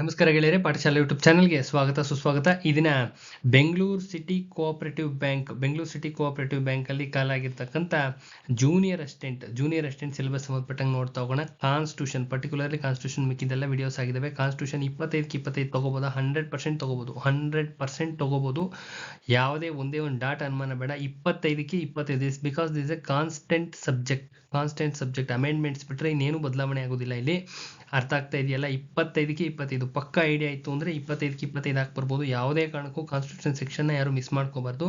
ನಮಸ್ಕಾರ ಗೆಳೆಯರೆ, ಪಾಠಶಾಲೆ ಯೂಟ್ಯೂಬ್ ಚಾನಲ್ಗೆ ಸ್ವಾಗತ, ಸುಸ್ವಾಗತ. ಈ ದಿನ Bengaluru city cooperative bank, Bengaluru city cooperative ಬ್ಯಾಂಕಲ್ಲಿ ಕಾಲಾಗಿರ್ತಕ್ಕಂಥ junior assistant junior assistant syllabus ಸಂಬಂಧಪಟ್ಟಂಗೆ ನೋಡ್ತಾ ಹೋಗೋಣ. ಕಾನ್ಸ್ಟಿಟ್ಯೂಷನ್, ಪರ್ಟಿಕ್ಯುಲರ್ಲಿ ಕಾನ್ಸ್ಟಿಟ್ಯೂಷನ್ ಮಿಕ್ಕಿದೆಲ್ಲ ವಿಡಿಯೋಸ್ ಆಗಿದ್ದಾವೆ ಕಾನ್ಸ್ಟಿಟ್ಯೂಷನ್ ಇಪ್ಪತ್ತೈದಕ್ಕೆ ಇಪ್ಪತ್ತೈದು ತೊಗೋಬೋದು? ಹಂಡ್ರೆಡ್ ಪರ್ಸೆಂಟ್ ತೊಗೋಬೋದು. ಹಂಡ್ರೆಡ್ ಪರ್ಸೆಂಟ್ ತೊಗೋಬೋದು. ಯಾವುದೇ ಒಂದೇ ಒಂದು ಡಾಟ್ ಅನುಮಾನ ಬೇಡ. ಇಪ್ಪತ್ತೈದಕ್ಕೆ ಇಪ್ಪತ್ತೈದು. Is because this a constant subject constant subject amendments ಬಿಟ್ಟರೆ ಇನ್ನೇನು ಬದಲಾವಣೆ ಆಗೋದಿಲ್ಲ ಇಲ್ಲಿ. ಅರ್ಥ ಆಗ್ತಾ ಇದೆಯಲ್ಲ? ಇಪ್ಪತ್ತೈದಕ್ಕೆ ಇಪ್ಪತ್ತೈದು. ಪಕ್ಕ ಐಡಿಯಾ ಇತ್ತು ಅಂದರೆ ಇಪ್ಪತ್ತೈದಕ್ಕೆ ಇಪ್ಪತ್ತೈದು ಹಾಕಿ ಬರ್ಬೋದು. ಯಾವುದೇ ಕಾರಣಕ್ಕೂ ಕಾನ್ಸ್ಟಿಟ್ಯೂಷನ್ ಸೆಕ್ಷನ್ನ ಯಾರು ಮಿಸ್ ಮಾಡ್ಕೋಬಾರ್ದು.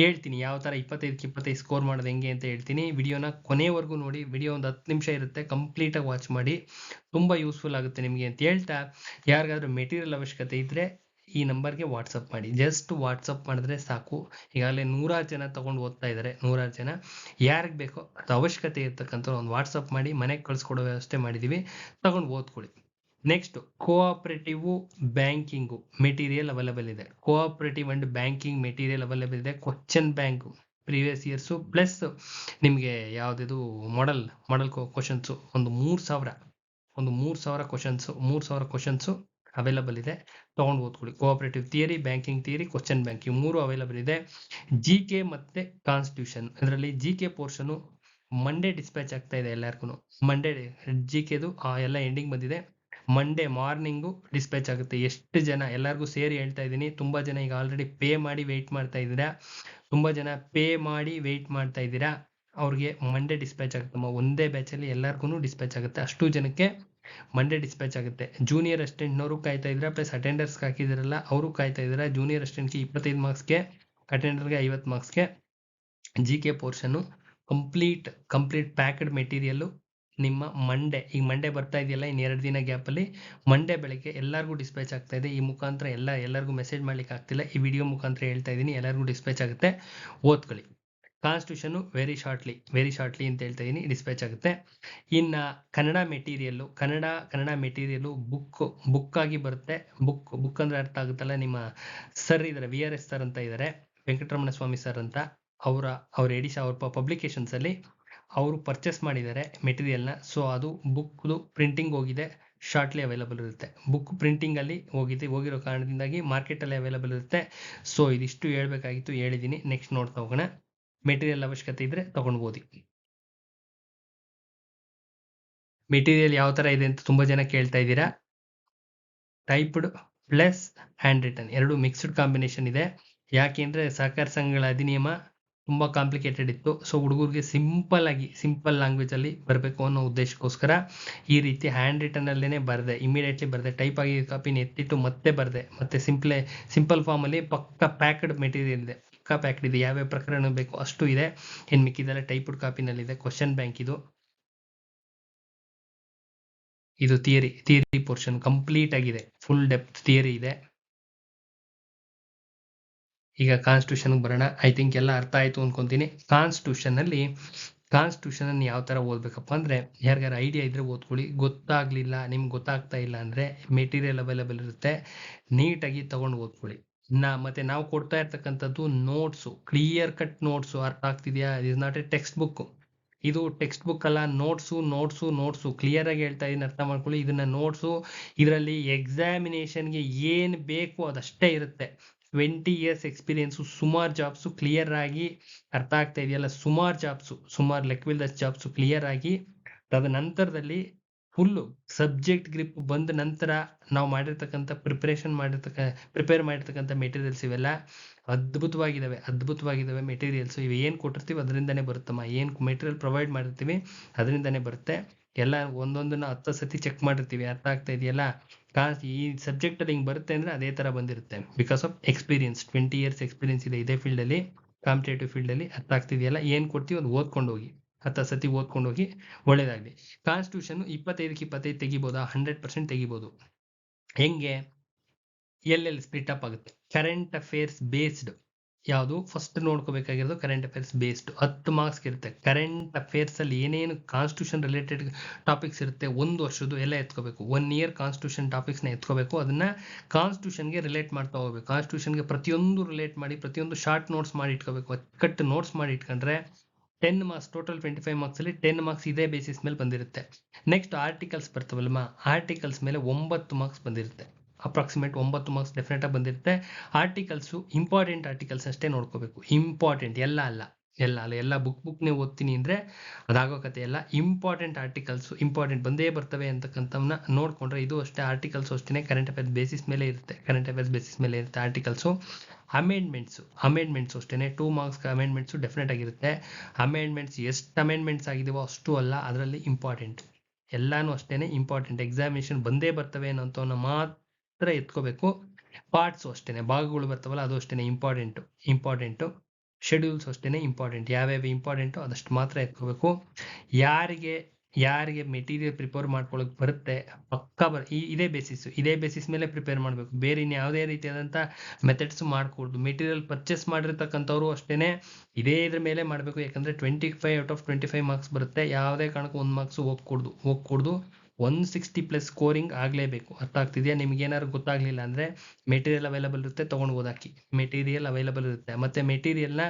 ಹೇಳ್ತೀನಿ ಯಾವ ಥರ ಇಪ್ಪತ್ತೈದಕ್ಕೆ ಇಪ್ಪತ್ತೈದು ಸ್ಕೋರ್ ಮಾಡೋದು ಹೆಂಗೆ ಅಂತ ಹೇಳ್ತೀನಿ. ವಿಡಿಯೋನ ಕೊನೆವರೆಗೂ ನೋಡಿ. ವಿಡಿಯೋ ಒಂದು ಹತ್ತು ನಿಮಿಷ ಇರುತ್ತೆ. ಕಂಪ್ಲೀಟಾಗಿ ವಾಚ್ ಮಾಡಿ. ತುಂಬ ಯೂಸ್ಫುಲ್ ಆಗುತ್ತೆ ನಿಮಗೆ ಅಂತ ಹೇಳ್ತಾ. ಯಾರಿಗಾದ್ರೂ ಮೆಟೀರಿಯಲ್ ಅವಶ್ಯಕತೆ ಇದ್ದರೆ ಈ ನಂಬರ್ಗೆ ವಾಟ್ಸಪ್ ಮಾಡಿ. ಜಸ್ಟ್ ವಾಟ್ಸಪ್ ಮಾಡಿದ್ರೆ ಸಾಕು. ಈಗಾಗಲೇ ನೂರಾರು ಜನ ತೊಗೊಂಡು ಓದ್ತಾ ಇದ್ದಾರೆ. ನೂರಾರು ಜನ. ಯಾರಿಗೆ ಬೇಕೋ ಅದು ಅವಶ್ಯಕತೆ ಇರ್ತಕ್ಕಂಥ ಒಂದು ವಾಟ್ಸಪ್ ಮಾಡಿ, ಮನೆಗೆ ಕಳಿಸ್ಕೊಡೋ ವ್ಯವಸ್ಥೆ ಮಾಡಿದ್ದೀವಿ ತಗೊಂಡು ಓದ್ಕೊಳ್ಳಿ. Next, cooperative banking material available ಇದೆ. Cooperative and banking material available ಇದೆ. Question bank previous years plus ನಿಮಗೆ ಯಾವುದಿದು ಮಾಡಲ್ ಮಾಡಲ್ ಕ್ವಶನ್ಸು. ಒಂದು ಮೂರು ಸಾವಿರ. ಒಂದು ಮೂರು ಸಾವಿರ ಕ್ವಶನ್ಸು, ಮೂರು ಸಾವಿರ ಕ್ವಶನ್ಸು. ಅವೈಲಬಲ್ ಇದೆ. ತೊಗೊಂಡು ಓದ್ಕೊಳ್ಳಿ. Cooperative theory banking theory question bank ಇವು ಮೂರು ಅವೈಲಬಲ್ ಇದೆ. ಜಿ ಕೆ ಮತ್ತೆ ಕಾನ್ಸ್ಟಿಟ್ಯೂಷನ್ ಅದರಲ್ಲಿ G K portion Monday dispatch ಆಗ್ತಾ ಇದೆ ಎಲ್ಲರಿಗೂ ಮಂಡೇ ಜಿ ಕೆದು ಎಲ್ಲ ಎಂಡಿಂಗ್ ಬಂದಿದೆ. ಮಂಡೇ ಮಾರ್ನಿಂಗು ಡಿಸ್ಪ್ಯಾಚ್ ಆಗುತ್ತೆ. ಎಷ್ಟು ಜನ ಎಲ್ಲರಿಗೂ ಸೇರಿ ಹೇಳ್ತಾ ಇದ್ದೀನಿ. ತುಂಬ ಜನ ಈಗ ಆಲ್ರೆಡಿ ಪೇ ಮಾಡಿ ವೆಯ್ಟ್ ಮಾಡ್ತಾ ಇದ್ದೀರಾ? ತುಂಬ ಜನ ಪೇ ಮಾಡಿ ವೆಯ್ಟ್ ಮಾಡ್ತಾ ಇದ್ದೀರಾ? ಅವ್ರಿಗೆ ಮಂಡೇ ಡಿಸ್ಪ್ಯಾಚ್ ಆಗುತ್ತಮ್ಮ ಒಂದೇ ಬ್ಯಾಚಲ್ಲಿ ಎಲ್ಲರಿಗೂ ಡಿಸ್ಪ್ಯಾಚ್ ಆಗುತ್ತೆ. ಅಷ್ಟು ಜನಕ್ಕೆ ಮಂಡೇ ಡಿಸ್ಪ್ಯಾಚ್ ಆಗುತ್ತೆ. ಜೂನಿಯರ್ ಅಸ್ಟೆಂಟ್ನವರು ಕಾಯ್ತಾ ಇದ್ದೀರಾ ಪ್ಲಸ್ ಅಟೆಂಡರ್ಸ್ಗೆ ಹಾಕಿದಿರಲ್ಲ, ಅವರು ಕಾಯ್ತಾ ಇದ್ರೆ. ಜೂನಿಯರ್ ಅಸ್ಟೆಂಟ್ಗೆ ಇಪ್ಪತ್ತೈದು ಮಾರ್ಕ್ಸ್ಗೆ ಅಟೆಂಡರ್ಗೆ ಐವತ್ತು ಮಾರ್ಕ್ಸ್ಗೆ ಜಿ ಕೆ ಪೋರ್ಷನ್ನು ಕಂಪ್ಲೀಟ್ ಕಂಪ್ಲೀಟ್ ಪ್ಯಾಕ್ಡ್ ಮೆಟೀರಿಯಲ್ಲು ನಿಮ್ಮ ಮಂಡೇ ಈಗ ಮಂಡೇ ಬರ್ತಾ ಇದೆಯಲ್ಲ ಇನ್ನು ಎರಡು ದಿನ ಗ್ಯಾಪಲ್ಲಿ ಮಂಡೇ ಬೆಳಗ್ಗೆ ಎಲ್ಲರಿಗೂ ಡಿಸ್ಪ್ಯಾಚ್ ಆಗ್ತಾ ಇದೆ. ಈ ಮುಖಾಂತರ ಎಲ್ಲ, ಎಲ್ಲರಿಗೂ ಮೆಸೇಜ್ ಮಾಡ್ಲಿಕ್ಕೆ ಆಗ್ತಿಲ್ಲ. ಈ ವಿಡಿಯೋ ಮುಖಾಂತರ ಹೇಳ್ತಾ ಇದ್ದೀನಿ ಎಲ್ಲರಿಗೂ ಡಿಸ್ಪ್ಯಾಚ್ ಆಗುತ್ತೆ. ಓದ್ಕೊಳ್ಳಿ. Constitution very shortly very shortly ಅಂತ ಹೇಳ್ತಾ ಇದ್ದೀನಿ ಡಿಸ್ಪ್ಯಾಚ್ ಆಗುತ್ತೆ. ಇನ್ನು Kannada material Kannada Kannada material book book ಆಗಿ ಬರುತ್ತೆ. ಬುಕ್ ಬುಕ್ ಅಂದರೆ ಅರ್ಥ ಆಗುತ್ತಲ್ಲ, ನಿಮ್ಮ ಸರ್ ಇದ್ದಾರೆ ವಿ ಆರ್ ಎಸ್ ಸರ್ ಅಂತ ಇದ್ದಾರೆ ವೆಂಕಟರಮಣ ಸ್ವಾಮಿ ಸರ್ ಅಂತ, ಅವರ, ಅವ್ರ ಎಡಿಶ ಅವ್ರ ಪಬ್ಲಿಕೇಶನ್ಸಲ್ಲಿ ಅವರು ಪರ್ಚೇಸ್ ಮಾಡಿದ್ದಾರೆ ಮೆಟೀರಿಯಲ್ನ ಸೊ ಅದು ಬುಕ್ದು ಪ್ರಿಂಟಿಂಗ್ ಹೋಗಿದೆ ಶಾರ್ಟ್ಲಿ ಅವೈಲಬಲ್ ಇರುತ್ತೆ. ಬುಕ್ ಪ್ರಿಂಟಿಂಗಲ್ಲಿ ಹೋಗಿದೆ, ಹೋಗಿರೋ ಕಾರಣದಿಂದಾಗಿ ಮಾರ್ಕೆಟಲ್ಲಿ ಅವೈಲಬಲ್ ಇರುತ್ತೆ. ಸೊ ಇದಿಷ್ಟು ಹೇಳ್ಬೇಕಾಗಿತ್ತು ಹೇಳಿದ್ದೀನಿ ನೆಕ್ಸ್ಟ್ ನೋಡ್ತಾ ಹೋಗೋಣ. ಮೆಟೀರಿಯಲ್ ಅವಶ್ಯಕತೆ ಇದ್ರೆ ತಗೊಳ್ಬೋದು ಮೆಟೀರಿಯಲ್ ಯಾವ ತರ ಇದೆ ಅಂತ ತುಂಬಾ ಜನ ಕೇಳ್ತಾ ಇದ್ದೀರಾ? ಟೈಪ್ಡ್ ಪ್ಲಸ್ ಹ್ಯಾಂಡ್ ರಿಟನ್ ಎರಡು ಮಿಕ್ಸ್ಡ್ ಕಾಂಬಿನೇಷನ್ ಇದೆ. ಯಾಕೆಂದ್ರೆ ಸಹಕಾರ ಸಂಘಗಳ ಅಧಿನಿಯಮ ತುಂಬ ಕಾಂಪ್ಲಿಕೇಟೆಡ್ ಇತ್ತು. ಸೊ ಹುಡುಗರಿಗೆ ಸಿಂಪಲ್ ಆಗಿ ಸಿಂಪಲ್ ಲ್ಯಾಂಗ್ವೇಜಲ್ಲಿ ಬರಬೇಕು ಅನ್ನೋ ಉದ್ದೇಶಕ್ಕೋಸ್ಕರ ಈ ರೀತಿ ಹ್ಯಾಂಡ್ ರಿಟನ್ನಲ್ಲೇ ಬರದೆ. ಇಮಿಡಿಯೇಟ್ಲಿ ಬರದೆ. ಟೈಪ್ ಆಗಿ ಕಾಪಿನ ಎತ್ತಿಟ್ಟು ಮತ್ತೆ ಬರದೆ. ಮತ್ತೆ ಸಿಂಪ್ಲೆ ಸಿಂಪಲ್ ಫಾರ್ಮಲ್ಲಿ ಪಕ್ಕ ಪ್ಯಾಕ್ಡ್ ಮೆಟೀರಿಯಲ್ ಇದೆ. ಪಕ್ಕ ಪ್ಯಾಕ್ಡ್ ಇದೆ. ಯಾವ್ಯಾವ ಪ್ರಕರಣ ಬೇಕು ಅಷ್ಟು ಇದೆ. ಇನ್ನು ಮಿಕ್ಕಿದೆಲ್ಲ ಟೈಪ್ಡ್ ಕಾಪಿನಲ್ಲಿದೆ ಕ್ವಶನ್ ಬ್ಯಾಂಕ್ ಇದು. ಇದು. ಥಿಯರಿ ಥಿಯರಿ ಪೋರ್ಷನ್ ಕಂಪ್ಲೀಟ್ ಆಗಿದೆ. ಫುಲ್ ಡೆಪ್ತ್ ಥಿಯರಿ ಇದೆ. ಈಗ ಕಾನ್ಸ್ಟಿಟ್ಯೂಷನ್ಗೆ ಬರೋಣ. ಐ ಥಿಂಕ್ ಎಲ್ಲ ಅರ್ಥ ಆಯಿತು ಅನ್ಕೊಂತೀನಿ. ಕಾನ್ಸ್ಟಿಟ್ಯೂಷನಲ್ಲಿ ಕಾನ್ಸ್ಟಿಟ್ಯೂಷನನ್ನು ಯಾವ ಥರ ಓದಬೇಕಪ್ಪ ಅಂದರೆ, ಯಾರಿಗಾರ ಐಡಿಯಾ ಇದ್ದರೆ ಓದ್ಕೊಳ್ಳಿ. ಗೊತ್ತಾಗಲಿಲ್ಲ, ನಿಮ್ಗೆ ಗೊತ್ತಾಗ್ತಾ ಇಲ್ಲ ಅಂದರೆ ಮೆಟೀರಿಯಲ್ ಅವೈಲೇಬಲ್ ಇರುತ್ತೆ. ನೀಟಾಗಿ ತಗೊಂಡು ಓದ್ಕೊಳ್ಳಿ. ನಾ, ಮತ್ತೆ ನಾವು ಕೊಡ್ತಾ ಇರ್ತಕ್ಕಂಥದ್ದು ನೋಟ್ಸು ಕ್ಲಿಯರ್ ಕಟ್ ನೋಟ್ಸು ಅರ್ಥ ಆಗ್ತಿದೆಯಾ? Is not a text book ಇದು ಟೆಕ್ಸ್ಟ್ ಬುಕ್ ಅಲ್ಲ ನೋಟ್ಸು ನೋಟ್ಸು ನೋಟ್ಸು ಕ್ಲಿಯರಾಗಿ ಹೇಳ್ತಾ ಇದ್ದೀನಿ ಅರ್ಥ ಮಾಡ್ಕೊಳ್ಳಿ. ಇದನ್ನ ನೋಟ್ಸು ಇದರಲ್ಲಿ ಎಕ್ಸಾಮಿನೇಷನ್ಗೆ ಏನು ಬೇಕು ಅದಷ್ಟೇ ಇರುತ್ತೆ. ಟ್ವೆಂಟಿ ಇಯರ್ಸ್ ಎಕ್ಸ್ಪೀರಿಯನ್ಸು ಸುಮಾರು ಜಾಬ್ಸು ಕ್ಲಿಯರ್ ಆಗಿ ಅರ್ಥ ಆಗ್ತಾ ಇದೆಯಲ್ಲ? ಸುಮಾರು ಜಾಬ್ಸು ಸುಮಾರು ಲೆಕ್ವಿಲ್ದಷ್ಟು ಜಾಬ್ಸು ಕ್ಲಿಯರ್ ಆಗಿ ಅದ ನಂತರದಲ್ಲಿ ಫುಲ್ಲು ಸಬ್ಜೆಕ್ಟ್ ಗ್ರಿಪ್ ಬಂದ ನಂತರ ನಾವು ಮಾಡಿರ್ತಕ್ಕಂಥ ಪ್ರಿಪ್ರೇಷನ್ ಮಾಡಿರ್ತಕ್ಕ ಪ್ರಿಪೇರ್ ಮಾಡಿರ್ತಕ್ಕಂಥ ಮೆಟೀರಿಯಲ್ಸ್ ಇವೆಲ್ಲ ಅದ್ಭುತವಾಗಿದ್ದಾವೆ ಅದ್ಭುತವಾಗಿದ್ದಾವೆ ಮೆಟೀರಿಯಲ್ಸು ಇವು ಏನು ಕೊಟ್ಟಿರ್ತೀವಿ ಅದರಿಂದನೇ ಬರುತ್ತಮ್ಮ. ಏನು ಮೆಟೀರಿಯಲ್ ಪ್ರೊವೈಡ್ ಮಾಡಿರ್ತೀವಿ ಅದರಿಂದನೇ ಬರುತ್ತೆ. ಎಲ್ಲ ಒಂದೊಂದನ್ನ ಹತ್ತು ಸತಿ ಚೆಕ್ ಮಾಡಿರ್ತೀವಿ. ಅರ್ಥ ಆಗ್ತಾ ಇದೆಯಲ್ಲ? ಈ ಸಬ್ಜೆಕ್ಟಲ್ಲಿ ಹಿಂಗೆ ಬರುತ್ತೆ ಅಂದರೆ ಅದೇ ಥರ ಬಂದಿರುತ್ತೆ. Because of experience twenty years experience ಇದೆ ಇದೇ ಫೀಲ್ಡಲ್ಲಿ ಕಾಂಪಿಟೇಟಿವ್ ಫೀಲ್ಡಲ್ಲಿ ಅರ್ಥ ಆಗ್ತಿದೆಯಲ್ಲ? ಏನು ಕೊಡ್ತೀವಿ ಅದು ಓದ್ಕೊಂಡು ಹೋಗಿ ಹತ್ತು ಸತಿ ಓದ್ಕೊಂಡು ಹೋಗಿ ಒಳ್ಳೇದಾಗಲಿ ಕಾನ್ಸ್ಟಿಟ್ಯೂಷನ್ ಇಪ್ಪತ್ತೈದಕ್ಕೆ ಇಪ್ಪತ್ತೈದು ತೆಗಿಬೋದಾ? ಹಂಡ್ರೆಡ್ ಪರ್ಸೆಂಟ್ ತೆಗಿಬೋದು. ಹೆಂಗೆ? ಎಲ್ಲೆಲ್ಲಿ ಸ್ಪ್ಲಿಟ್ ಅಪ್ ಆಗುತ್ತೆ? ಕರೆಂಟ್ ಅಫೇರ್ಸ್ ಬೇಸ್ಡ್ ಯಾವುದು? ಫಸ್ಟ್ ನೋಡ್ಕೋಬೇಕಾಗಿರೋದು ಕರೆಂಟ್ ಅಫೇರ್ಸ್ ಬೇಸ್ಡ್ ಹತ್ತು ಮಾರ್ಕ್ಸ್ ಇರುತ್ತೆ. ಕರೆಂಟ್ ಅಫೇರ್ಸ್ ಅಲ್ಲಿ ಏನೇನು ಕಾನ್ಸ್ಟಿಟ್ಯೂಷನ್ ರಿಲೇಟೆಡ್ ಟಾಪಿಕ್ಸ್ ಇರುತ್ತೆ, ಒಂದು ವರ್ಷದ್ದು ಎಲ್ಲ ಎತ್ಕೋಬೇಕು. ಒನ್ ಇಯರ್ ಕಾನ್ಸ್ಟಿಟ್ಯೂಷನ್ ಟಾಪಿಕ್ಸ್ನ ಎತ್ಕೋಬೇಕು. ಅದನ್ನು ಕಾನ್ಸ್ಟಿಟ್ಯೂಷನ್ಗೆ ರಿಲೇಟ್ ಮಾಡ್ತಾ ಹೋಗ್ಬೇಕು. ಕಾನ್ಸ್ಟಿಟ್ಯೂಷನ್ಗೆ ಪ್ರತಿಯೊಂದು ರಿಲೇಟ್ ಮಾಡಿ, ಪ್ರತಿಯೊಂದು ಶಾರ್ಟ್ ನೋಟ್ಸ್ ಮಾಡಿ ಇಟ್ಕೋಬೇಕು. ಕಟ್ ನೋಟ್ಸ್ ಮಾಡಿ ಇಟ್ಕೊಂಡ್ರೆ ten marks total twenty five marks ಅಲ್ಲಿ ಟೆನ್ ಮಾರ್ಕ್ಸ್ ಇದೇ ಬೇಸಿಸ್ ಮೇಲೆ ಬಂದಿರುತ್ತೆ. ನೆಕ್ಸ್ಟ್ ಆರ್ಟಿಕಲ್ಸ್ ಬರ್ತವಲ್ಮ ಆರ್ಟಿಕಲ್ಸ್ ಮೇಲೆ ಒಂಬತ್ತು ಮಾರ್ಕ್ಸ್ ಬಂದಿರುತ್ತೆ. ಅಪ್ರಾಕ್ಸಿಮೇಟ್ ಒಂಬತ್ತು ಮಾರ್ಕ್ಸ್ ಡೆಫಿನೆಟ್ ಆಗಿ ಬಂದಿರುತ್ತೆ. ಆರ್ಟಿಕಲ್ಸು ಇಂಪಾರ್ಟೆಂಟ್ ಆರ್ಟಿಕಲ್ಸ್ ಅಷ್ಟೇ ನೋಡ್ಕೋಬೇಕು. ಇಂಪಾರ್ಟೆಂಟ್ ಎಲ್ಲ ಅಲ್ಲ. ಎಲ್ಲ ಅಲ್ಲ. ಎಲ್ಲ ಬುಕ್ ಬುಕ್ನೇ ಓದ್ತೀನಿ ಅಂದರೆ ಅದಾಗೋ ಕತೆ ಎಲ್ಲ ಇಂಪಾರ್ಟೆಂಟ್ ಆರ್ಟಿಕಲ್ಸು ಇಂಪಾರ್ಟೆಂಟ್ ಬಂದೇ ಬರ್ತವೆ ಅಂತಕ್ಕಂಥವನ್ನ ನೋಡಿಕೊಂಡ್ರೆ ಇದು ಅಷ್ಟೇ. ಆರ್ಟಿಕಲ್ಸ್ ಅಷ್ಟೇ ಕರೆಂಟ್ ಅಫೇರ್ಸ್ ಬೇಸಿಸ್ ಮೇಲೆ ಇರುತ್ತೆ. ಕರೆಂಟ್ ಅಫೇರ್ಸ್ ಬೇಸಿಸ್ ಮೇಲೆ ಇರುತ್ತೆ ಆರ್ಟಿಕಲ್ಸು ಅಮೆಂಡ್ಮೆಂಟ್ಸು ಅಮೆಂಡ್ಮೆಂಟ್ಸ್ ಅಷ್ಟೇ ಟೂ ಮಾರ್ಕ್ಸ್ ಅಮೆಂಡ್ಮೆಂಟ್ಸು ಡೆಫಿನೆಟ್ ಆಗಿರುತ್ತೆ. ಅಮೆಂಡ್ಮೆಂಟ್ಸ್ ಎಷ್ಟು ಅಮೆಂಡ್ಮೆಂಟ್ಸ್ ಆಗಿದೆಯೋ ಅಷ್ಟು ಅಲ್ಲ. ಅದರಲ್ಲಿ ಇಂಪಾರ್ಟೆಂಟ್ ಎಲ್ಲಾನು ಅಷ್ಟೇ ಇಂಪಾರ್ಟೆಂಟ್ ಎಕ್ಸಾಮಿನೇಷನ್ ಬಂದೇ ಬರ್ತವೆ ಅನ್ನೋಂಥವನ್ನ ಮಾತ್ರ ಎತ್ಕೋಬೇಕು. ಪಾರ್ಟ್ಸು ಅಷ್ಟೇ ಭಾಗಗಳು ಬರ್ತಾವಲ್ಲ ಅದು ಅಷ್ಟೇ ಇಂಪಾರ್ಟೆಂಟು ಇಂಪಾರ್ಟೆಂಟು ಶೆಡ್ಯೂಲ್ಸ್ ಅಷ್ಟೇ ಇಂಪಾರ್ಟೆಂಟ್ ಯಾವ್ಯಾವ ಇಂಪಾರ್ಟೆಂಟು ಅದಷ್ಟು ಮಾತ್ರ ಎತ್ಕೋಬೇಕು. ಯಾರಿಗೆ ಯಾರಿಗೆ ಮೆಟೀರಿಯಲ್ ಪ್ರಿಪೇರ್ ಮಾಡ್ಕೊಳ್ಳೋಕೆ ಬರುತ್ತೆ, ಪಕ್ಕಾ ಬರ್ ಇದೇ ಬೇಸಿಸ್ ಇದೇ ಬೇಸಿಸ್ ಮೇಲೆ ಪ್ರಿಪೇರ್ ಮಾಡಬೇಕು. ಬೇರೆ ಇನ್ನು ಯಾವುದೇ ರೀತಿಯಾದಂಥ ಮೆಥಡ್ಸ್ ಮಾಡ್ಕೊಡ್ದು. ಮೆಟೀರಿಯಲ್ ಪರ್ಚೇಸ್ ಮಾಡಿರ್ತಕ್ಕಂಥವ್ರು ಅಷ್ಟೇ ಇದೇ ಇದ್ರ ಮೇಲೆ ಮಾಡಬೇಕು. ಯಾಕಂದರೆ twenty five out of twenty five marks ಬರುತ್ತೆ. ಯಾವುದೇ ಕಾರಣಕ್ಕೂ ಒಂದು ಮಾರ್ಕ್ಸ್ ಹೋಗ್ಕೊಡ್ದು ಹೋಗ್ಕೊಡ್ದು ಒನ್ ಸಿಕ್ಸ್ಟಿ ಪ್ಲಸ್ ಸ್ಕೋರಿಂಗ್ ಆಗಲೇಬೇಕು. ಅರ್ಥ ಆಗ್ತಿದೆಯಾ? ನಿಮ್ಗೆ ಏನಾದ್ರು ಗೊತ್ತಾಗ್ಲಿಲ್ಲ ಅಂದರೆ ಮೆಟೀರಿಯಲ್ ಅವೈಲಬಲ್ ಇರುತ್ತೆ, ತೊಗೊಂಡು ಓದಾಕಿ ಮೆಟೀರಿಯಲ್ ಅವೈಲಬಲ್ ಇರುತ್ತೆ. ಮತ್ತೆ ಮೆಟೀರಿಯಲ್ನ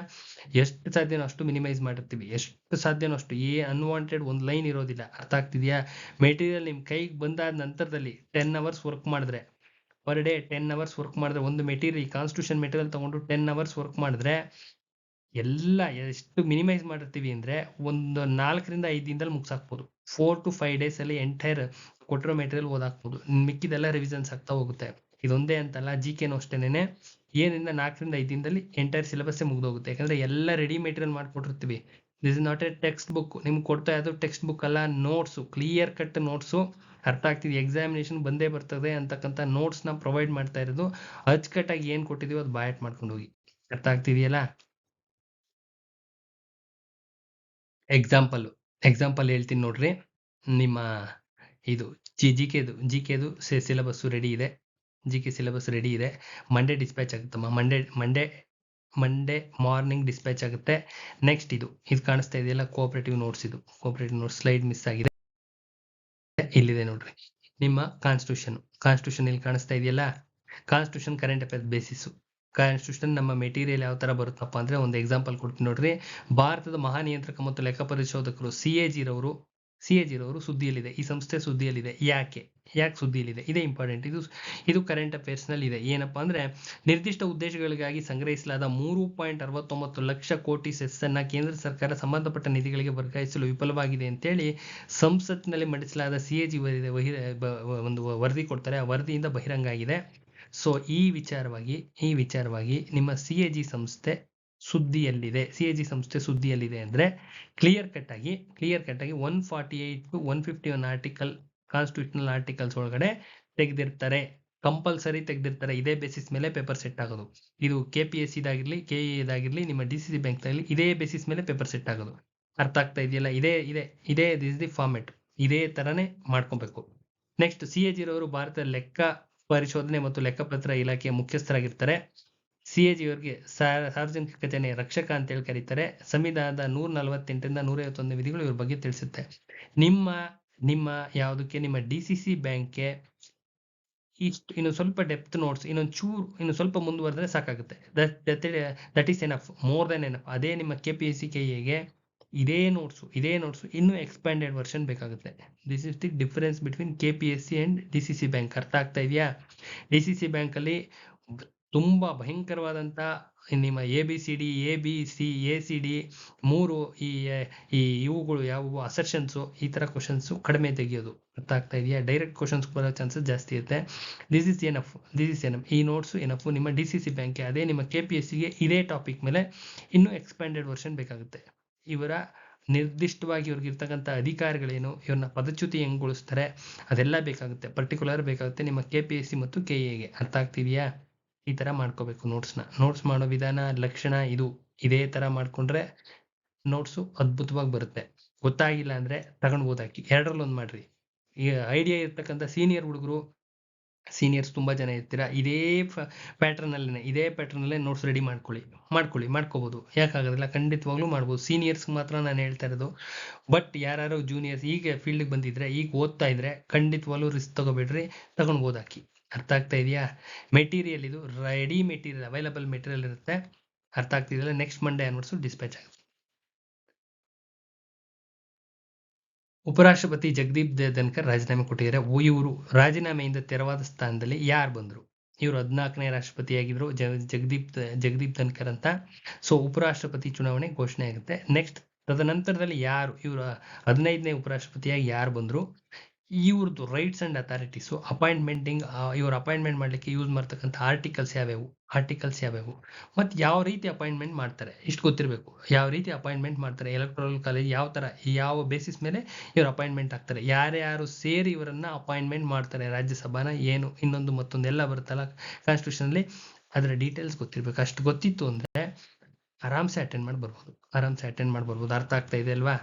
ಎಷ್ಟು ಸಾಧ್ಯನೋ ಅಷ್ಟು ಮಿನಿಮೈಸ್ ಮಾಡಿರ್ತೀವಿ. ಎಷ್ಟು ಸಾಧ್ಯನೋ ಅಷ್ಟು. ಏ ಅನ್ವಾಂಟೆಡ್ ಒಂದು ಲೈನ್ ಇರೋದಿಲ್ಲ. ಅರ್ಥ ಆಗ್ತಿದೆಯಾ? ಮೆಟೀರಿಯಲ್ ನಿಮ್ಮ ಕೈಗೆ ಬಂದಾದ ನಂತರದಲ್ಲಿ ಟೆನ್ ಅವರ್ಸ್ ವರ್ಕ್ ಮಾಡಿದ್ರೆ per day ten hours work ಮಾಡಿದ್ರೆ, ಒಂದು ಮೆಟೀರಿಯಲ್ ಕಾನ್ಸ್ಟಿಟ್ಯೂಷನ್ ಮೆಟೀರಿಯಲ್ ತೊಗೊಂಡು ಟೆನ್ ಅವರ್ಸ್ ವರ್ಕ್ ಮಾಡಿದ್ರೆ, ಎಲ್ಲ ಎಷ್ಟು ಮಿನಿಮೈಸ್ ಮಾಡಿರ್ತೀವಿ ಅಂದರೆ ಒಂದು ನಾಲ್ಕರಿಂದ ಐದು ದಿನದಲ್ಲಿ ಮುಗಿಸಾಕ್ಬೋದು. ಫೋರ್ ಟು ಫೈವ್ ಅಲ್ಲಿ ಎಂಟೈರ್ ಕೊಟ್ಟಿರೋ ಮೆಟೀರಿಯಲ್ ಓದಾಕ್ಬೋದು. ಮಿಕ್ಕಿದೆಲ್ಲ ರಿವಿಷನ್ಸ್ ಆಗ್ತಾ ಹೋಗುತ್ತೆ. ಇದೊಂದೇ ಅಂತಲ್ಲ ಜಿ ಕೆನೂ ಅಷ್ಟೇನೆ ಏನಿಂದ ನಾಲ್ಕರಿಂದ ಐದು ದಿನದಲ್ಲಿ ಎಂಟೈರ್ ಸಿಲೆಬಸ್ಸೇ ಮುಗ್ದೋಗುತ್ತೆ. ಯಾಕಂದ್ರೆ ಎಲ್ಲ ready material ಮಾಡ್ಕೊಟ್ಟಿರ್ತೀವಿ. This is not a text book ನಿಮ್ಗೆ ಕೊಡ್ತಾ ಇರೋದು ಟೆಕ್ಸ್ಟ್ ಬುಕ್ ಅಲ್ಲ ನೋಟ್ಸು ಕ್ಲಿಯರ್ ಕಟ್ ನೋಟ್ಸು ಅರ್ಥ ಆಗ್ತಿದೆ. ಎಕ್ಸಾಮಿನೇಷನ್ ಬಂದೇ ಬರ್ತದೆ ಅಂತಕ್ಕಂಥ ನೋಟ್ಸ್ನ ಪ್ರೊವೈಡ್ ಮಾಡ್ತಾ ಇರೋದು. ಅಚ್ಚುಕಟ್ಟಾಗಿ ಏನು ಕೊಟ್ಟಿದೀವಿ ಅದು ಬಾಯಟ್ ಮಾಡ್ಕೊಂಡು ಹೋಗಿ. ಅರ್ಥ ಆಗ್ತಿದೆಯಲ್ಲ? ಎಕ್ಸಾಂಪಲ್ ಎಕ್ಸಾಂಪಲ್ ಹೇಳ್ತೀನಿ ನೋಡ್ರಿ. ನಿಮ್ಮ ಇದು ಜಿ ಜಿ ಕೆದು ಜಿ ಕೆದು ಸಿಲೆಬಸ್ಸು ರೆಡಿ ಇದೆ. ಜಿ ಕೆ ಸಿಲೆಬಸ್ ರೆಡಿ ಇದೆ Monday dispatch ಆಗುತ್ತಮ್ಮ Monday Monday Monday morning dispatch ಆಗುತ್ತೆ. ನೆಕ್ಸ್ಟ್ ಇದು. ಇದು ಕಾಣಿಸ್ತಾ ಇದೆಯಲ್ಲ ಕೋಆಪರೇಟಿವ್ ನೋಟ್ಸ್ ಇದು. ಕೋಆಪರೇಟಿವ್ ನೋಟ್ಸ್ ಸ್ಲೈಡ್ ಮಿಸ್ ಆಗಿದೆ. ಇಲ್ಲಿದೆ ನೋಡ್ರಿ. ನಿಮ್ಮ ಕಾನ್ಸ್ಟಿಟ್ಯೂಷನ್ ಕಾನ್ಸ್ಟಿಟ್ಯೂಷನ್ ಇಲ್ಲಿ ಕಾಣಿಸ್ತಾ ಇದೆಯಲ್ಲ? Constitution current affairs basis constitution ನಮ್ಮ ಮೆಟೀರಿಯಲ್ ಯಾವ ಥರ ಬರುತ್ತಪ್ಪ ಅಂದರೆ ಒಂದು ಎಕ್ಸಾಂಪಲ್ ಕೊಡ್ತೀನಿ ನೋಡ್ರಿ. ಭಾರತದ ಮಹಾನಿಯಂತ್ರಕ ಮತ್ತು ಲೆಕ್ಕ ಪರಿಶೋಧಕರು ಸಿ ಎ ಜಿರವರು, ಸಿ ಎ ಜಿರವರು ಸುದ್ದಿಯಲ್ಲಿದೆ. ಈ ಸಂಸ್ಥೆ ಸುದ್ದಿಯಲ್ಲಿದೆ. ಯಾಕೆ? ಯಾಕೆ ಸುದ್ದಿಯಲ್ಲಿದೆ? ಇದೇ ಇಂಪಾರ್ಟೆಂಟ್ ಇದು ಇದು ಕರೆಂಟ್ ಅಫೇರ್ಸ್ನಲ್ಲಿ ಇದೆ ಏನಪ್ಪ ಅಂದರೆ ನಿರ್ದಿಷ್ಟ ಉದ್ದೇಶಗಳಿಗಾಗಿ ಸಂಗ್ರಹಿಸಲಾದ ಮೂರು ಪಾಯಿಂಟ್ ಅರವತ್ತೊಂಬತ್ತು ಲಕ್ಷ ಕೋಟಿ ಸೆಸ್ಸನ್ನು ಕೇಂದ್ರ ಸರ್ಕಾರ ಸಂಬಂಧಪಟ್ಟ ನಿಧಿಗಳಿಗೆ ವರ್ಗಾಯಿಸಲು ವಿಫಲವಾಗಿದೆ ಅಂತೇಳಿ ಸಂಸತ್ತಿನಲ್ಲಿ ಮಂಡಿಸಲಾದ ಸಿ ಎ ಜಿ ಒಂದು ವರದಿ ಕೊಡ್ತಾರೆ. ಆ ವರದಿಯಿಂದ ಬಹಿರಂಗ ಆಗಿದೆ ಸೊ ಈ ವಿಚಾರವಾಗಿ ಈ ವಿಚಾರವಾಗಿ ನಿಮ್ಮ ಸಿ ಎ ಜಿ ಸಂಸ್ಥೆ ಸುದ್ದಿಯಲ್ಲಿದೆ. ಸಿ ಎ ಜಿ ಸಂಸ್ಥೆ ಸುದ್ದಿಯಲ್ಲಿದೆ ಅಂದರೆ ಕ್ಲಿಯರ್ ಕಟ್ ಆಗಿ ಕ್ಲಿಯರ್ ಕಟ್ ಆಗಿ one forty eight to one fifty one article constitutional articles ಒಳಗಡೆ ತೆಗೆದಿರ್ತಾರೆ. ಕಂಪಲ್ಸರಿ ತೆಗೆದಿರ್ತಾರೆ. ಇದೇ ಬೇಸಿಸ್ ಮೇಲೆ ಪೇಪರ್ ಸೆಟ್ ಆಗೋದು. ಇದು ಕೆ ಪಿ ಎಸ್ ಇದಾಗಿರಲಿ ಕೆ ಇದಾಗಿರಲಿ, ನಿಮ್ಮ ಡಿ ಸಿ ಸಿ ಬ್ಯಾಂಕ್ನಲ್ಲಿ ಇದೇ ಬೇಸಿಸ್ ಮೇಲೆ ಪೇಪರ್ ಸೆಟ್ ಆಗೋದು. ಅರ್ಥ ಆಗ್ತಾ ಇದೆಯಲ್ಲ? ಇದೇ, ಇದೆ, ಇದೇ ದಿಸ್ ದಿ ಫಾರ್ಮೆಟ್ ಇದೇ ಥರನೇ ಮಾಡ್ಕೊಬೇಕು. ನೆಕ್ಸ್ಟ್ ಸಿ ಎ ಜಿರವರು ಭಾರತದ ಲೆಕ್ಕ ಪರಿಶೋಧನೆ ಮತ್ತು ಲೆಕ್ಕಪತ್ರ ಇಲಾಖೆಯ ಮುಖ್ಯಸ್ಥರಾಗಿರ್ತಾರೆ. ಸಿ ಎ ಜಿಯವರಿಗೆ ಸಾರ್ವಜನಿಕ ಖಜಾನೆ ರಕ್ಷಕ ಅಂತ ಹೇಳಿ ಕರೀತಾರೆ. ಸಂವಿಧಾನದ ನೂರ ನಲವತ್ತೆಂಟರಿಂದ ನೂರ ಐವತ್ತೊಂದು ವಿಧಿಗಳು ಇವ್ರ ಬಗ್ಗೆ ತಿಳಿಸುತ್ತೆ. ನಿಮ್ಮ ನಿಮ್ಮ ಯಾವುದಕ್ಕೆ, ನಿಮ್ಮ ಡಿ ಸಿ ಸಿ ಬ್ಯಾಂಕ್ಗೆ ಇಷ್ಟು, ಇನ್ನು ಸ್ವಲ್ಪ ಡೆಪ್ತ್ ನೋಟ್ಸ್ ಇನ್ನೊಂದು ಚೂರು, ಇನ್ನು ಸ್ವಲ್ಪ ಮುಂದುವರೆದ್ರೆ ಸಾಕಾಗುತ್ತೆ. That that is enough more then enough ಅದೇ ನಿಮ್ಮ K P S C K ಎಗೆ ಇದೇ ನೋಟ್ಸು ಇದೇ ನೋಟ್ಸು ಇನ್ನೂ ಎಕ್ಸ್ಪ್ಯಾಂಡೆಡ್ ವರ್ಷನ್ ಬೇಕಾಗುತ್ತೆ. This is the difference between K P S C and D C C bank ಅರ್ಥ ಆಗ್ತಾ ಇದೆಯಾ? ಡಿ ಸಿ ಸಿ ಬ್ಯಾಂಕಲ್ಲಿ ತುಂಬ ಭಯಂಕರವಾದಂಥ ನಿಮ್ಮ A B C D A B C A C D ಮೂರು ಈ ಈ ಇವುಗಳು ಯಾವುವು? ಅಸರ್ಷನ್ಸು ಈ ಥರ ಕ್ವಶನ್ಸು ಕಡಿಮೆ ತೆಗೆಯೋದು. ಅರ್ಥ ಆಗ್ತಾ ಇದೆಯಾ? ಡೈರೆಕ್ಟ್ ಕ್ವಶನ್ಸ್ ಬರೋ ಚಾನ್ಸಸ್ ಜಾಸ್ತಿ ಇರುತ್ತೆ. This is enough this is enough ಈ ನೋಟ್ಸು ಎನಫು ನಿಮ್ಮ ಡಿ ಸಿ ಸಿ ಬ್ಯಾಂಕ್ಗೆ ಅದೇ ನಿಮ್ಮ ಕೆ ಪಿ ಎಸ್ ಸಿಗೆ ಇದೇ ಟಾಪಿಕ್ ಮೇಲೆ ಇನ್ನೂ ಎಕ್ಸ್ಪ್ಯಾಂಡೆಡ್ ವರ್ಷನ್ ಬೇಕಾಗುತ್ತೆ. ಇವರ ನಿರ್ದಿಷ್ಟವಾಗಿ ಇವ್ರಿಗಿರ್ತಕ್ಕಂಥ ಅಧಿಕಾರಿಗಳೇನು, ಇವ್ರನ್ನ ಪದಚ್ಯುತಿ ಹೆಂಗೊಳಿಸ್ತಾರೆ, ಅದೆಲ್ಲ ಬೇಕಾಗುತ್ತೆ. ಪರ್ಟಿಕ್ಯುಲರ್ ಬೇಕಾಗುತ್ತೆ ನಿಮ್ಮ ಕೆ ಪಿ ಎಸ್ ಸಿ ಮತ್ತು ಕೆ ಎಗೆ ಅರ್ಥ ಆಗ್ತಿದೆಯಾ? ಈ ಥರ ಮಾಡ್ಕೋಬೇಕು ನೋಟ್ಸ್ನ ನೋಟ್ಸ್ ಮಾಡೋ ವಿಧಾನ, ಲಕ್ಷಣ ಇದು. ಇದೇ ಥರ ಮಾಡಿಕೊಂಡ್ರೆ ನೋಟ್ಸು ಅದ್ಭುತವಾಗಿ ಬರುತ್ತೆ. ಗೊತ್ತಾಗಿಲ್ಲ ಅಂದರೆ ತಗೊಂಡು ಓದಾಕಿ. ಎರಡರಲ್ಲಿ ಒಂದು ಮಾಡಿರಿ. ಈ ಐಡಿಯಾ ಇರ್ತಕ್ಕಂಥ ಸೀನಿಯರ್ ಹುಡುಗರು ಸೀನಿಯರ್ಸ್ ತುಂಬ ಜನ ಇರ್ತೀರಾ? ಇದೇ ಪ್ಯಾಟ್ರನಲ್ಲೇ ಇದೇ ಪ್ಯಾಟ್ರನಲ್ಲೇ ನೋಟ್ಸ್ ರೆಡಿ ಮಾಡ್ಕೊಳ್ಳಿ ಮಾಡ್ಕೊಳ್ಳಿ, ಮಾಡ್ಕೋಬೋದು. ಯಾಕಾಗೋದಿಲ್ಲ, ಖಂಡಿತವಾಗ್ಲೂ ಮಾಡ್ಬೋದು. ಸೀನಿಯರ್ಸ್ ಮಾತ್ರ ನಾನು ಹೇಳ್ತಾ ಇರೋದು. ಬಟ್ ಯಾರು ಜೂನಿಯರ್ಸ್ ಈಗ ಫೀಲ್ಡಿಗೆ ಬಂದಿದ್ರೆ, ಈಗ ಓದ್ತಾ ಇದ್ರೆ ಖಂಡಿತವಾಗ್ಲೂ ರಿಸ್ಕ್ ತಗೋಬೇಡ್ರಿ. ತಗೊಂಡು ಓದಾಕಿ. ಅರ್ಥ ಆಗ್ತಾ ಇದೆಯಾ? ಮೆಟೀರಿಯಲ್ ಇದು ರೆಡಿ ಮೆಟೀರಿಯಲ್ ಅವೈಲಬಲ್ ಮೆಟೀರಿಯಲ್ ಇರುತ್ತೆ. ಅರ್ಥ ಆಗ್ತಿದೆಯಲ್ಲ? ನೆಕ್ಸ್ಟ್ ಮಂಡೇ ಅನ್ವರ್ಸು ಡಿಸ್ಪ್ಯಾಚ್ ಆಗುತ್ತೆ. ಉಪರಾಷ್ಟ್ರಪತಿ ಜಗದೀಪ್ ಧನ್ಕರ್ ರಾಜೀನಾಮೆ ಕೊಟ್ಟಿದ್ದಾರೆ. ಇವರು ರಾಜೀನಾಮೆಯಿಂದ ತೆರವಾದ ಸ್ಥಾನದಲ್ಲಿ ಯಾರು ಬಂದರು? ಇವರು ಹದಿನಾಲ್ಕನೇ ರಾಷ್ಟ್ರಪತಿಯಾಗಿದ್ದರು ಜಗ ಜಗದೀಪ್ ಜಗದೀಪ್ ಧನ್ಕರ್ ಅಂತ. ಸೊ ಉಪರಾಷ್ಟ್ರಪತಿ ಚುನಾವಣೆ ಘೋಷಣೆ ಆಗುತ್ತೆ. ನೆಕ್ಸ್ಟ್ ತದನಂತರದಲ್ಲಿ ಯಾರು, ಇವರ ಹದಿನೈದನೇ ಉಪರಾಷ್ಟ್ರಪತಿಯಾಗಿ ಯಾರು ಬಂದರು? ಇವ್ರದ್ದು ರೈಟ್ಸ್ ಅಂಡ್ ಅಥಾರಿಟೀಸು ಅಪಾಯಿಂಟ್ಮೆಂಟಿಂಗ್ ಇವ್ರ ಅಪಾಯಿಂಟ್ಮೆಂಟ್ ಮಾಡಲಿಕ್ಕೆ ಯೂಸ್ ಮಾಡ್ತಕ್ಕಂಥ ಆರ್ಟಿಕಲ್ಸ್ ಯಾವ್ಯಾವು? ಆರ್ಟಿಕಲ್ಸ್ ಯಾವ್ಯಾವು? ಮತ್ತು ಯಾವ ರೀತಿ ಅಪಾಯಿಂಟ್ಮೆಂಟ್ ಮಾಡ್ತಾರೆ? ಇಷ್ಟು ಗೊತ್ತಿರಬೇಕು. ಯಾವ ರೀತಿ ಅಪಾಯಿಂಟ್ಮೆಂಟ್ ಮಾಡ್ತಾರೆ? ಎಲೆಕ್ಟ್ರಲ್ ಕಾಲೇಜ್ ಯಾವ ಥರ ಯಾವ ಬೇಸಿಸ್ ಮೇಲೆ ಇವರು ಅಪಾಯಿಂಟ್ಮೆಂಟ್ ಆಗ್ತಾರೆ? ಯಾರ್ಯಾರು ಸೇರಿ ಇವರನ್ನು ಅಪಾಯಿಂಟ್ಮೆಂಟ್ ಮಾಡ್ತಾರೆ? ರಾಜ್ಯಸಭಾನ ಏನು? ಇನ್ನೊಂದು ಮತ್ತೊಂದು ಎಲ್ಲ ಬರುತ್ತಲ್ಲ ಕಾನ್ಸ್ಟಿಟ್ಯೂಷನಲ್ಲಿ ಅದರ ಡೀಟೇಲ್ಸ್ ಗೊತ್ತಿರಬೇಕು. ಅಷ್ಟು ಗೊತ್ತಿತ್ತು ಅಂದರೆ ಆರಾಮ್ಸೆ ಅಟೆಂಡ್ ಮಾಡಿ ಬರ್ಬೋದು. ಆರಾಮ್ಸೆ ಅಟೆಂಡ್ ಮಾಡಿ ಬರ್ಬೋದು. ಅರ್ಥ ಆಗ್ತಾ ಇದೆ ಅಲ್ವಾ?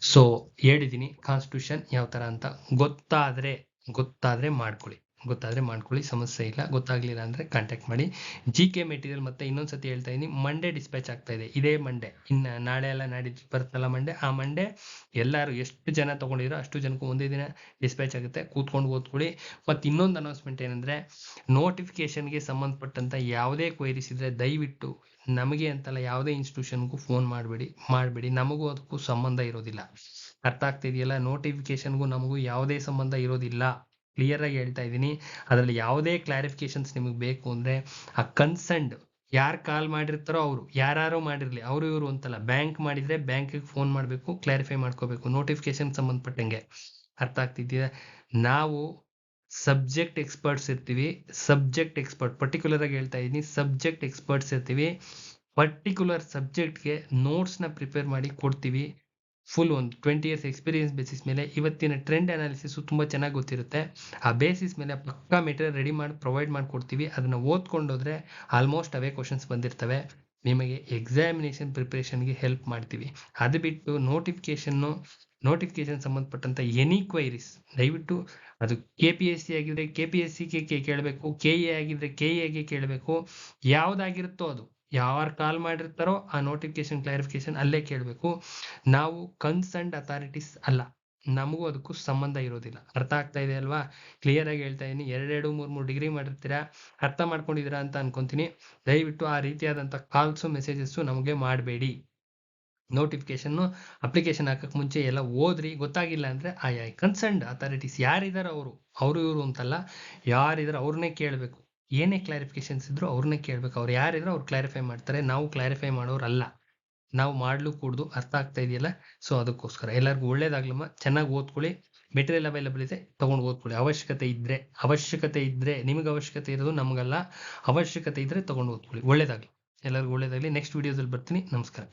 ಸೊ ಹೇಳಿದ್ದೀನಿ ಕಾನ್ಸ್ಟಿಟ್ಯೂಷನ್ ಯಾವ ಥರ ಅಂತ. ಗೊತ್ತಾದರೆ ಗೊತ್ತಾದರೆ ಮಾಡ್ಕೊಳ್ಳಿ. ಗೊತ್ತಾದ್ರೆ ಮಾಡ್ಕೊಳ್ಳಿ, ಸಮಸ್ಯೆ ಇಲ್ಲ. ಗೊತ್ತಾಗ್ಲಿಲ್ಲ ಅಂದ್ರೆ ಕಾಂಟ್ಯಾಕ್ಟ್ ಮಾಡಿ. ಜಿ ಕೆ ಮೆಟೀರಿಯಲ್ ಮತ್ತೆ ಇನ್ನೊಂದ್ಸತಿ ಹೇಳ್ತಾ ಇದ್ದೀನಿ ಮಂಡೇ ಡಿಸ್ಪ್ಯಾಚ್ ಆಗ್ತಾ ಇದೆ. ಇದೇ ಮಂಡೇ ಇನ್ನ ನಾಳೆ ಎಲ್ಲ ನಾಡಿದ್ದು ಬರ್ತಲ್ಲ ಮಂಡೇ ಆ ಮಂಡೇ ಎಲ್ಲರೂ ಎಷ್ಟು ಜನ ತಗೊಂಡಿರೋ ಅಷ್ಟು ಜನಕ್ಕೂ ಒಂದೇ ದಿನ ಡಿಸ್ಪ್ಯಾಚ್ ಆಗುತ್ತೆ. ಕೂತ್ಕೊಂಡು ಓದ್ಕೊಳ್ಳಿ. ಮತ್ತು ಇನ್ನೊಂದು ಅನೌನ್ಸ್ಮೆಂಟ್ ಏನಂದ್ರೆ ನೋಟಿಫಿಕೇಶನ್ಗೆ ಸಂಬಂಧಪಟ್ಟಂತ ಯಾವುದೇ ಕ್ವೈರೀಸ್ ಇದ್ರೆ ದಯವಿಟ್ಟು ನಮಗೆ ಅಂತಲ್ಲ ಯಾವುದೇ ಇನ್ಸ್ಟಿಟ್ಯೂಷನ್ಗೂ ಫೋನ್ ಮಾಡಬೇಡಿ ಮಾಡಬೇಡಿ. ನಮಗೂ ಅದಕ್ಕೂ ಸಂಬಂಧ ಇರೋದಿಲ್ಲ. ಅರ್ಥ ಆಗ್ತಿದೆಯಲ್ಲ ನೋಟಿಫಿಕೇಶನ್ಗೂ ನಮಗೂ ಯಾವುದೇ ಸಂಬಂಧ ಇರೋದಿಲ್ಲ. ಕ್ಲಿಯರ್ ಆಗಿ ಹೇಳ್ತಾ ಇದ್ದೀನಿ. ಅದರಲ್ಲಿ ಯಾವುದೇ ಕ್ಲಾರಿಫಿಕೇಶನ್ಸ್ ನಿಮಗೆ ಬೇಕು ಅಂದ್ರೆ ಆ ಕನ್ಸರ್ನ್ಡ್ ಯಾರು ಕಾಲ್ ಮಾಡಿರ್ತಾರೋ ಅವರು ಯಾರು ಮಾಡಿರಲಿ, ಅವರು ಇವರು ಅಂತಲ್ಲ ಬ್ಯಾಂಕ್ ಮಾಡಿದ್ರೆ ಬ್ಯಾಂಕಿಗೆ ಫೋನ್ ಮಾಡಬೇಕು ಕ್ಲಾರಿಫೈ ಮಾಡ್ಕೋಬೇಕು ನೋಟಿಫಿಕೇಶನ್ ಸಂಬಂಧಪಟ್ಟಂಗೆ. ಅರ್ಥ ಆಗ್ತಿದ್ದೀರಾ? ನಾವು ಸಬ್ಜೆಕ್ಟ್ ಎಕ್ಸ್ಪರ್ಟ್ಸ್ ಇರ್ತೀವಿ ಸಬ್ಜೆಕ್ಟ್ ಎಕ್ಸ್ಪರ್ಟ್ ಪರ್ಟಿಕ್ಯುಲರ್ ಆಗಿ ಹೇಳ್ತಾ ಇದ್ದೀನಿ ಸಬ್ಜೆಕ್ಟ್ ಎಕ್ಸ್ಪರ್ಟ್ಸ್ ಇರ್ತೀವಿ ಪರ್ಟಿಕ್ಯುಲರ್ ಸಬ್ಜೆಕ್ಟ್ಗೆ ನೋಟ್ಸ್ನ ಪ್ರಿಪೇರ್ ಮಾಡಿ ಕೊಡ್ತೀವಿ. ಫುಲ್ ಒಂದು ಟ್ವೆಂಟಿ ಇಯರ್ಸ್ ಎಕ್ಸ್ಪೀರಿಯನ್ಸ್ ಬೇಸಿಸ್ ಮೇಲೆ ಇವತ್ತಿನ ಟ್ರೆಂಡ್ ಅನಾಲಿಸಿಸು ತುಂಬ ಚೆನ್ನಾಗಿ ಗೊತ್ತಿರುತ್ತೆ. ಆ ಬೇಸಿಸ್ ಮೇಲೆ ಪಕ್ಕಾ ಮೆಟೀರಿಯಲ್ ರೆಡಿ ಮಾಡಿ ಪ್ರೊವೈಡ್ ಮಾಡಿಕೊಡ್ತೀವಿ. ಅದನ್ನು ಓದ್ಕೊಂಡೋದ್ರೆ ಆಲ್ಮೋಸ್ಟ್ ಅವೇ ಕ್ವಶನ್ಸ್ ಬಂದಿರ್ತವೆ. ನಿಮಗೆ ಎಕ್ಸಾಮಿನೇಷನ್ ಪ್ರಿಪ್ರೇಷನ್ಗೆ ಹೆಲ್ಪ್ ಮಾಡ್ತೀವಿ. ಅದು ಬಿಟ್ಟು ನೋಟಿಫಿಕೇಷನ್ನು ನೋಟಿಫಿಕೇಶನ್ ಸಂಬಂಧಪಟ್ಟಂತ ಎನಿ ಕ್ವೈರೀಸ್ ದಯವಿಟ್ಟು ಅದು ಕೆ ಪಿ ಎಸ್ ಸಿ ಆಗಿದ್ರೆ ಕೆ ಪಿ ಎಸ್ ಸಿ ಕೇಳಬೇಕು ಕೆ ಎ ಆಗಿದ್ರೆ ಕೆ ಎಗೆ ಕೇಳಬೇಕು, ಯಾವುದಾಗಿರುತ್ತೋ ಅದು. ಯಾರು ಕಾಲ್ ಮಾಡಿರ್ತಾರೋ ಆ ನೋಟಿಫಿಕೇಶನ್ ಕ್ಲಾರಿಫಿಕೇಶನ್ ಅಲ್ಲೇ ಕೇಳಬೇಕು. ನಾವು ಕನ್ಸರ್ನ್ಡ್ ಅಥಾರಿಟೀಸ್ ಅಲ್ಲ, ನಮಗೂ ಅದಕ್ಕೂ ಸಂಬಂಧ ಇರೋದಿಲ್ಲ. ಅರ್ಥ ಆಗ್ತಾ ಇದೆ ಅಲ್ವಾ? ಕ್ಲಿಯರ್ ಆಗಿ ಹೇಳ್ತಾ ಇದ್ದೀನಿ ಎರಡೆರಡು ಮೂರು ಮೂರು ಡಿಗ್ರಿ ಮಾಡಿರ್ತೀರಾ? ಅರ್ಥ ಮಾಡ್ಕೊಂಡಿದ್ದೀರಾ ಅಂತ ಅನ್ಕೊಂತೀನಿ. ದಯವಿಟ್ಟು ಆ ರೀತಿಯಾದಂಥ ಕಾಲ್ಸು ಮೆಸೇಜಸ್ಸು ನಮಗೆ ಮಾಡಬೇಡಿ. ನೋಟಿಫಿಕೇಶನ್ನು ಅಪ್ಲಿಕೇಶನ್ ಹಾಕಕ್ಕೆ ಮುಂಚೆ ಎಲ್ಲ ಓದ್ರಿ. ಗೊತ್ತಾಗಿಲ್ಲ ಅಂದರೆ ಆಯ್ ಕನ್ಸರ್ನ್ಡ್ ಅಥಾರಿಟೀಸ್ ಯಾರಿದ್ದಾರೆ ಅವರು? ಅವರು ಇವರು ಅಂತಲ್ಲ ಯಾರಿದ್ದಾರೆ ಅವ್ರನ್ನೇ ಕೇಳಬೇಕು. ಏನೇ ಕ್ಲಾರಿಫಿಕೇಶನ್ಸ್ ಇದ್ರು ಅವ್ರನ್ನೇ ಕೇಳಬೇಕು. ಅವ್ರು ಯಾರಿದ್ರು ಅವ್ರು ಕ್ಲಾರಿಫೈ ಮಾಡ್ತಾರೆ. ನಾವು ಕ್ಲಾರಿಫೈ ಮಾಡೋರಲ್ಲ. ನಾವು ಮಾಡ್ಲು ಕೂಡ್ದು ಅರ್ಥ ಆಗ್ತಾ ಇದೆಯಲ್ಲ? ಸೊ ಅದಕ್ಕೋಸ್ಕರ ಎಲ್ಲರಿಗೂ ಒಳ್ಳೇದಾಗ್ಲಮ್ಮ ಚೆನ್ನಾಗಿ ಓದ್ಕೊಳ್ಳಿ. ಮೆಟೀರಿಯಲ್ ಅವೈಲಬಲ್ ಇದೆ, ತೊಗೊಂಡು ಓದ್ಕೊಳ್ಳಿ. ಅವಶ್ಯಕತೆ ಇದ್ರೆ ಅವಶ್ಯಕತೆ ಇದ್ರೆ, ನಿಮಗೆ ಅವಶ್ಯಕತೆ ಇರೋದು ನಮಗಲ್ಲ. ಅವಶ್ಯಕತೆ ಇದ್ರೆ ತೊಗೊಂಡು ಓದ್ಕೊಳ್ಳಿ. ಒಳ್ಳೇದಾಗ್ಲಿ. ಎಲ್ಲರಿಗೂ ಒಳ್ಳೇದಾಗ್ಲಿ. ನೆಕ್ಸ್ಟ್ ವಿಡಿಯೋದಲ್ಲಿ ಬರ್ತೀನಿ. ನಮಸ್ಕಾರ.